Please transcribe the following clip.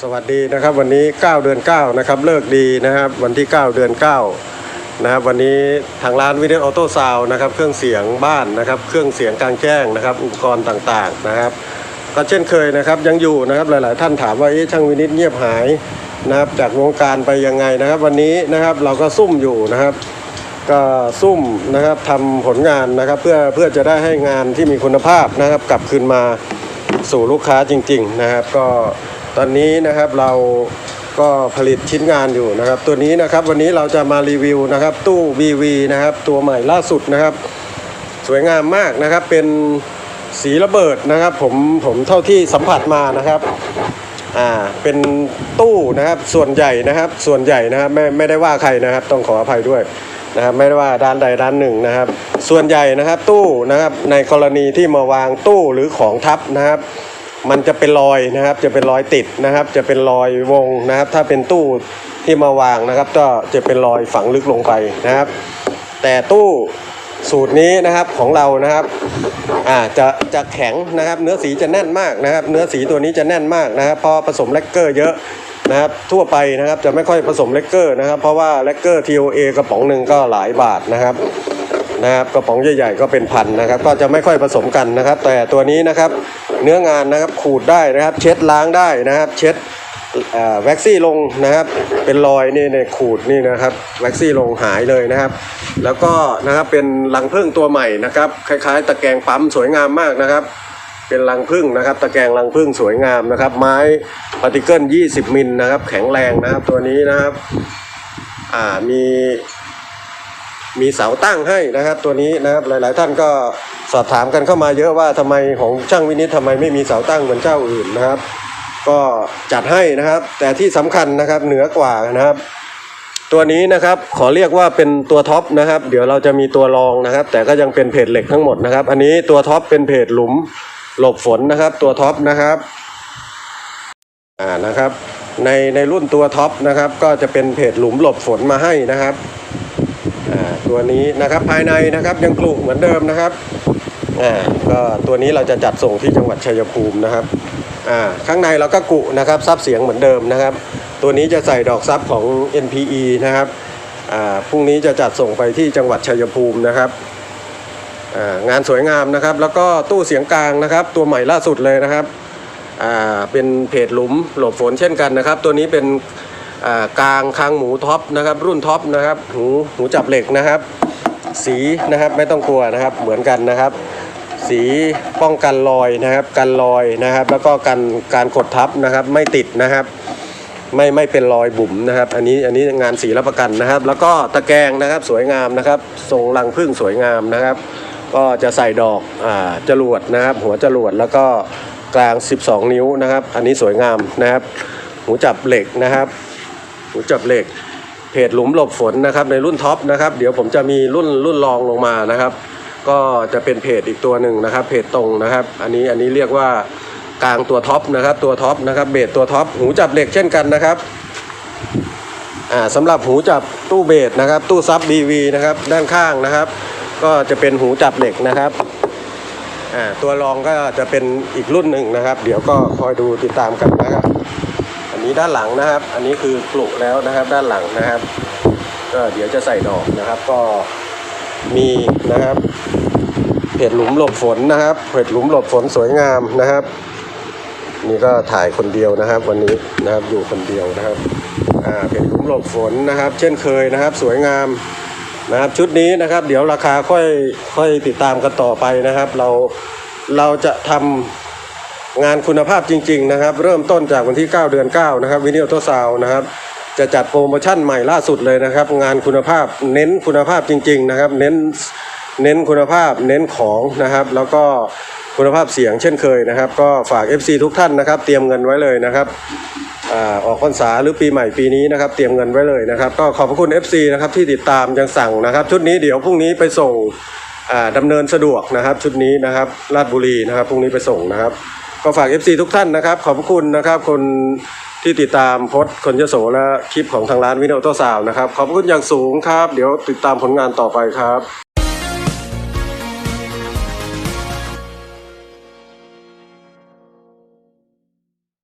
สวัสดีนะครับวันนี้ 9 เดือน 9 นะครับเลิกดีนะครับวันที่ 9 เดือน 9 นะครับวันนี้ทางร้านวิดีโอออโต้ซาวนะครับเครื่องเสียงบ้านนะครับเครื่องเสียงกลางแจ้งนะครับอุปกรณ์ต่างๆนะครับก็เช่นเคยนะครับยังอยู่นะครับหลาย ๆ ท่านถามว่าเอ๊ะช่างวินิตเงียบหายนะครับจากวงการไปยังไงนะครับ วันนี้นะครับเราก็ซุ่มอยู่นะครับ ก็ซุ่มนะครับทำผลงานนะครับเพื่อเพื่อจะได้ให้งานที่มีคุณภาพนะครับกลับคืนมา สู่ลูกค้าจริง ๆนะครับ ก็ตอนนี้นะครับเราก็ผลิตชิ้นงานอยู่นะครับ ตัวนี้นะครับวันนี้เราจะมารีวิวนะครับ ตู้ BV นะครับ ตัวใหม่ล่าสุดนะครับ สวยงามมากนะครับ เป็นสีระเบิดนะครับ ผมผมเท่าที่สัมผัสมานะครับอ่าเป็นตู้นะครับส่วนใหญ่นะครับ ส่วนใหญ่นะครับไม่ไม่ได้ว่าใครนะครับ ต้องขออภัยด้วย นะครับไม่ว่าด้านใดด้านหนึ่งนะครับ ส่วนใหญ่นะครับตู้นะครับในกรณีที่มาวางตู้หรือของทับนะครับมันจะเป็นรอยนะครับ จะเป็นรอยติดนะครับ จะเป็นรอยวงนะครับ ถ้าเป็นตู้ที่มาวางนะครับ ก็จะเป็นรอยฝังลึกลงไปนะครับ แต่ตู้สูตรนี้นะครับของเรานะครับอ่าจะจะแข็งนะครับ เนื้อสีจะแน่นมากนะครับ เนื้อสีตัวนี้จะแน่นมากนะครับพราะผสมแลกเกอร์เยอะ นะครับทั่วไปนะครับจะไม่ค่อยผสมแลกเกอร์นะครับ เพราะว่าแลกเกอร์ TOA กระป๋องหนึ่งก็หลายบาทนะครับนะครับกระป๋องใหญ่ๆก็เป็นพันนะครับ ก็จะไม่ค่อยผสมกันนะครับ แต่ตัวนี้นะครับเนื้องานนะครับขูดได้นะครับ เช็ดล้างได้นะครับ เช็ดแว็กซี่ลงนะครับ เป็นรอยนี่ในขูดนี่นะครับแว็กซี่ลงหายเลยนะครับ แล้วก็นะครับเป็นรังผึ้งตัวใหม่นะครับ คล้ายๆ ตะแกรงปั๊มสวยงามมากนะครับ เป็นรังผึ้งนะครับ ตะแกรงรังผึ้งสวยงามนะครับ ไม้พาร์ติเกิล20 มิลนะครับ แข็งแรงนะครับ ตัวนี้นะครับ อ่ามีมีเสาตั้งให้นะครับ ตัวนี้นะครับหลาย ๆ ท่านก็สอบถามกันเข้ามาเยอะว่าทำไมของช่างวินิจทำไมไม่มีเสาตั้งเหมือนเจ้าอื่นนะครับ ก็จัดให้นะครับ แต่ที่สำคัญนะครับเหนือกว่านะครับ ตัวนี้นะครับขอเรียกว่าเป็นตัวท็อปนะครับ เดี๋ยวเราจะมีตัวรองนะครับ แต่ก็ยังเป็นเพจเหล็กทั้งหมดนะครับ อันนี้ตัวท็อปเป็นเพจหลุม หลบฝนนะครับตัวท็อปนะครับอ่านะครับในในรุ่นตัวท็อปนะครับก็จะเป็นเพจหลุมหลบฝนมาให้นะครับอ่าตัวนี้นะครับภายในนะครับยังกลุเหมือนเดิมนะครับอ่าก็ตัวนี้เราจะจัดส่งที่จังหวัดชัยภูมินะครับอ่าข้างในเราก็กุนะครับซับเสียงเหมือนเดิมนะครับ ตัวนี้จะใส่ดอกซับของ NPE นะครับอ่าพรุ่งนี้จะจัดส่งไปที่จังหวัดชัยภูมินะครับ งานสวยงามนะครับ แล้วก็ตู้เสียงกลางนะครับ ตัวใหม่ล่าสุดเลยนะครับเป็นเพจหลุมหลบฝนเช่นกันนะครับ ตัวนี้เป็นกลางคางหมูท็อปนะครับ รุ่นท็อปนะครับหูหูจับเหล็กนะครับ สีนะครับไม่ต้องกลัวนะครับเหมือนกันนะครับ สีป้องกันรอยนะครับ กันรอยนะครับ แล้วก็กันการกดทับนะครับ ไม่ติดนะครับ ไม่ไม่เป็นรอยบุ๋มนะครับ อันนี้อันนี้งานสีรับประกันนะครับ แล้วก็ตะแกรงนะครับสวยงามนะครับทรงรังพึ่งสวยงามนะครับ ก็จะใส่ดอกอ่าจรวดนะครับ หัวจรวดแล้วก็กลาง 12 นิ้วนะครับ อันนี้สวยงามนะครับ หูจับเหล็กนะครับ หูจับเหล็ก เพจหลุมหลบฝนนะครับ ในรุ่นท็อปนะครับ เดี๋ยวผมจะมีรุ่นรุ่นรองลงมานะครับ ก็จะเป็นเพจอีกตัวหนึ่งนะครับ เพจตรงนะครับ อันนี้อันนี้เรียกว่ากลางตัวท็อปนะครับ ตัวท็อปนะครับ เบสตัวท็อป หูจับเหล็กเช่นกันนะครับอ่าสำหรับหูจับตู้เบสนะครับ ตู้ซับ BV นะครับ ด้านข้างนะครับ ก็จะเป็นหูจับเหล็กนะครับอ่าตัวรองก็จะเป็นอีกรุ่นหนึ่งนะครับ เดี๋ยวก็คอยดูติดตามกันนะครับอันนี้ด้านหลังนะครับ อันนี้คือกลุกแล้วนะครับ ด้านหลังนะครับก็เดี๋ยวจะใส่ดอกนะครับก็มีนะครับเพจหลุมหลบฝนนะครับเพจหลุมหลบฝนสวยงามนะครับ นี่ก็ถ่ายคนเดียวนะครับ วันนี้นะครับอยู่คนเดียวนะครับอ่าเพจหลุมหลบฝนนะครับ เช่นเคยนะครับ สวยงาม นะครับชุดนี้นะครับ เดี๋ยวราคาค่อยค่อยติดตามกันต่อไปนะครับ เราเราจะทำงานคุณภาพจริง ๆ นะครับ เริ่มต้นจากวันที่ 9 เดือน 9 นะครับวินิโอโตซาวนะครับ จะจัดโปรโมชั่นใหม่ล่าสุดเลยนะครับ งานคุณภาพเน้นคุณภาพจริง ๆ นะครับ เน้นเน้นคุณภาพเน้นของนะครับ แล้วก็คุณภาพเสียงเช่นเคยนะครับ ก็ฝาก FC ทุกท่านนะครับ เตรียมเงินไว้เลยนะครับ อ่าออกพรรษาหรือปีใหม่ปีนี้นะครับ เตรียมเงินไว้เลยนะครับ ก็ขอบพระคุณ FC นะครับที่ติดตามยังสั่งนะครับ ชุดนี้เดี๋ยวพรุ่งนี้ไปส่งอ่าดำเนินสะดวกนะครับ ชุดนี้นะครับลาดบุรีนะครับพรุ่งนี้ไปส่งนะครับ ก็ฝาก FC ทุกท่านนะครับ ขอบพระคุณนะครับคนที่ติดตามโพสต์คนยโสและคลิปของทางร้านวินโอโตซาวนะครับ ขอบพระคุณอย่างสูงครับ เดี๋ยวติดตามผลงานต่อไปครับ